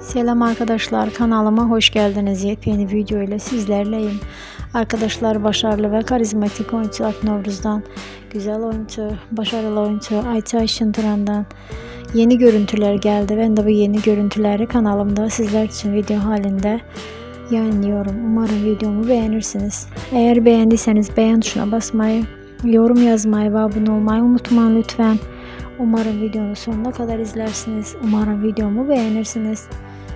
Selam arkadaşlar kanalıma hoş geldiniz. Yepyeni video ile sizlerleyim. Arkadaşlar başarılı ve karizmatik oyuncu Ak güzel oyuncu, başarılı oyuncu Ayça Ayşıntıran'dan yeni görüntüler geldi. Ben de bu yeni görüntüleri kanalımda sizler için video halinde yayınlıyorum. Umarım videomu beğenirsiniz. Eğer beğendiyseniz beğen tuşuna basmayı, yorum yazmayı ve abone olmayı unutmayın lütfen. Umarım videonun sonuna kadar izlersiniz. Umarım videomu beğenirsiniz.